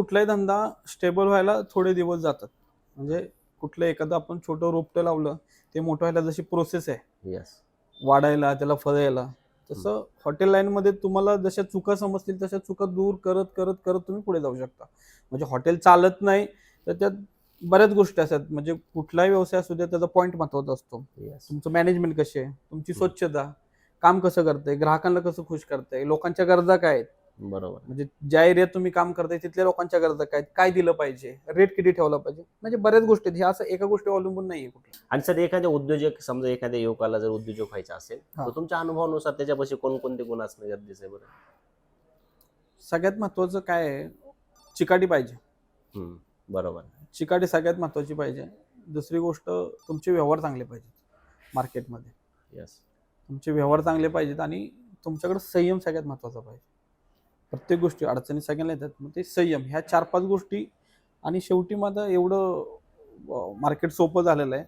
कुठलाही धंदा स्टेबल व्हायला थोडे दिवस जातात. म्हणजे कुठलं एखादं आपण छोटं रोपटं लावलं ते मोठं व्हायला जशी प्रोसेस आहे. येस वाढायला त्याला फळ यायला तसं हॉटेल लाईनमध्ये तुम्हाला जशा चुका समजतील तशा चुका दूर करत करत करत तुम्ही पुढे जाऊ शकता. म्हणजे हॉटेल चालत नाही तर त्यात बऱ्याच गोष्टी असतात. म्हणजे कुठलाही व्यवसाय असू द्या त्याचा पॉईंट महत्त्वाचा असतो. येस तुमचं मॅनेजमेंट कशी आहे? तुमची स्वच्छता काम कसं करतंय? ग्राहकांना कसं खुश करतंय? लोकांच्या गरजा काय आहेत? बरोबर. म्हणजे ज्या एरियात तुम्ही काम करताय तिथल्या लोकांच्या गरजा काय? काय दिलं पाहिजे? रेट किती ठेवला पाहिजे? म्हणजे बऱ्याच गोष्टी आहेत. हे असं एका गोष्टी अवलंबून नाहीये कुठलं. आणि सर एखाद्या उद्योजक समजा एखाद्या युवकाला जर उद्योजक व्हायचा असेल हा. तर तुमच्या अनुभवानुसार त्याच्यापाशी कोणकोणते गुण असणं गरजेचं आहे बरं? सगळ्यात महत्वाचं काय आहे? चिकाटी पाहिजे. हम्म, बरोबर. चिकाटी सगळ्यात महत्वाची पाहिजे. दुसरी गोष्ट तुमचे व्यवहार चांगले पाहिजेत मार्केटमध्ये येस तुमचे व्यवहार चांगले पाहिजेत आणि तुमच्याकडे संयम सगळ्यात महत्त्वाचा पाहिजे. प्रत्येक गोष्टी अडचणी सगळ्यांना येतात. मग ते संयम ह्या चार पाच गोष्टी आणि शेवटी माझं एवढं मार्केट सोपं झालेलं आहे.